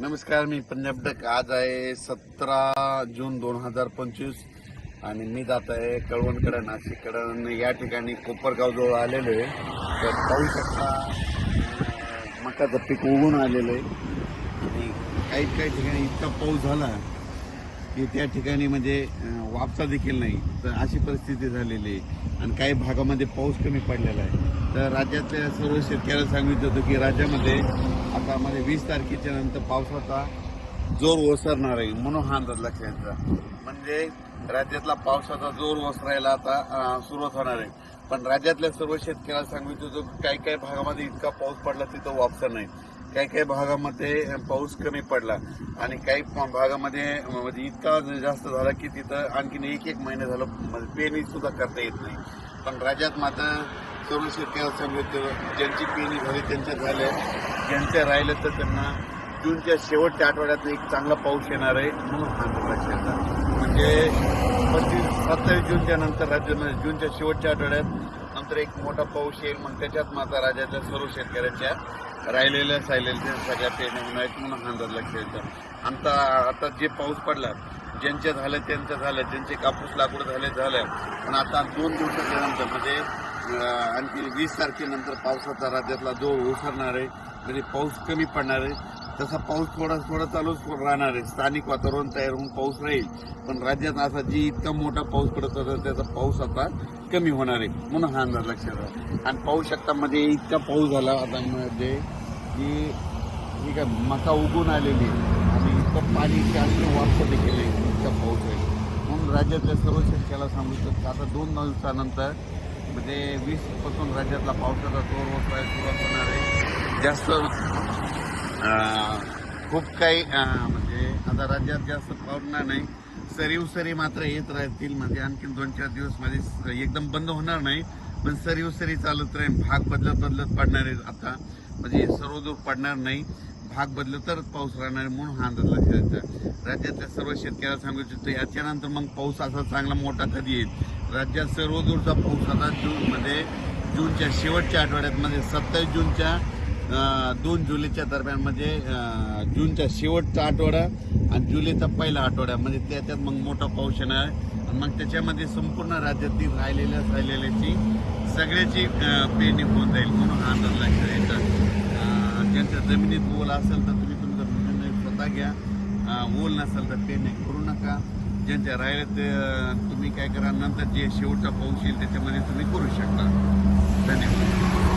नमस्कार मी पंजाब डक आज आहे सतरा जून दोन हजार पंचवीस आणि मी जात आहे कळवणकडं नाशिककडं. या ठिकाणी कोपरगाव जवळ आलेलो आहे. तर पाहू शकता मकाचं पीक उगून आलेलं आहे. आणि काही काही ठिकाणी इतका पाऊस झाला की त्या ठिकाणी म्हणजे अं, वापसा देखील नाही. तर अशी परिस्थिती झालेली आहे. आणि काही भागामध्ये पाऊस कमी पडलेला आहे. तर राज्यातल्या सर्व शेतकऱ्याला सांगितलं होतं की राज्यामध्ये आता मध्ये वीस तारखेच्या नंतर पावसाचा जोर ओसरणार आहे म्हणून हा अंदाज लक्षात म्हणजे राज्यातला पावसाचा जोर ओसरायला आता सुरुवात होणार आहे. पण राज्यातल्या सर्व शेतकऱ्याला सांगितलं होतं की काही काही भागामध्ये इतका पाऊस पडला तिथं वापसा नाही. काही काही भागामध्ये पाऊस कमी पडला आणि काही भागामध्ये म्हणजे इतका जास्त झाला की तिथं आणखीन एक एक महिने झालं म्हणजे पेनी सुद्धा करता येत नाही. पण राज्यात मात्र सर्व शेतकरी सांगितलं ज्यांची पेनी झाली त्यांच्या झाल्या ज्यांच्या राहिलं तर त्यांना जूनच्या शेवटच्या आठवड्यात एक चांगला पाऊस येणार आहे म्हणून हा म्हणजे पंचवीस सत्तावीस जूनच्या नंतर राज्यामध्ये म्हणजे जूनच्या शेवटच्या आठवड्यात नंतर एक मोठा पाऊस येईल मग त्याच्यात मात्र राज्याच्या सर्व शेतकऱ्याच्या राहिलेल्या सायलेल्या सगळ्या पेरण्या होणार आहेत म्हणून हा अंदाज लक्षात आता आता जे पाऊस पडला ज्यांच्या झालं त्यांचं झालं ज्यांचे कापूस लागवड झाले झालं. पण आता दोन दिवसाच्या नंतर म्हणजे आणखी वीस तारखेनंतर पावसाचा राज्यातला जोर ओसरणार आहे म्हणजे पाऊस कमी पडणार आहे तसा पाऊस थोडा थोडा चालूच राहणार आहे. स्थानिक वातावरण तयार होऊन पाऊस राहील. पण राज्यात असा जी इतका मोठा पाऊस पडत होता त्याचा पाऊस आता कमी होणार आहे म्हणून हा अंदाज लक्षात राहा. आणि पाऊस शकतामध्ये इतका पाऊस झाला आता म्हणजे की ही काय मका उगून आलेली आहे. आणि इतकं पाणी चांगलं वापस देखील आहे इतका पाऊस आहे. म्हणून राज्यातल्या सर्व शेतकऱ्याला सांगू शकतो आता दोन दिवसानंतर म्हणजे वीसपासून राज्यातला पावसाचा जोर ओसरायला सुरुवात होणार आहे. जास्त खूप काही म्हणजे आता राज्यात जास्त पडणार नाही. सरीव सरी मात्र येत राहतील. म्हणजे आणखीन दोन चार दिवस माझे स- एकदम बंद होणार नाही. पण सरीव सरी चालत राहील. भाग बदलत बदलत पडणार आहे आता. म्हणजे सर्व दूर पडणार नाही. भाग बदलत तरच पाऊस राहणार आहे म्हणून हा अंदाज लक्षात राज्यातल्या सर्व शेतकऱ्याला सांगू इच्छितो याच्यानंतर मग पाऊस असा चांगला मोठा कधी येईल? राज्यात सर्व दूरचा पाऊस आता जूनमध्ये जूनच्या शेवटच्या आठवड्यात म्हणजे सत्तावीस जूनच्या दोन जुलैच्या दरम्यान म्हणजे जूनचा शेवटचा आठवडा आणि जुलैचा पहिला आठवडा. म्हणजे त्याच्यात मग मोठा पाऊस येणार आहे आणि मग त्याच्यामध्ये संपूर्ण राज्यातील राहिलेल्या राहिलेल्याची सगळ्याची पेरणी होऊन जाईल म्हणून हा अंदाज लक्षात ज्यांच्या जमिनीत ओल असेल तर तुम्ही तुमचा निर्णय स्वतः घ्या. ओल नसेल तर पेरणी करू नका. ज्यांच्या राहिल्या ते तुम्ही काय करा नंतर जे शेवटचा पाऊस येईल त्याच्यामध्ये तुम्ही करू शकता. धन्यवाद.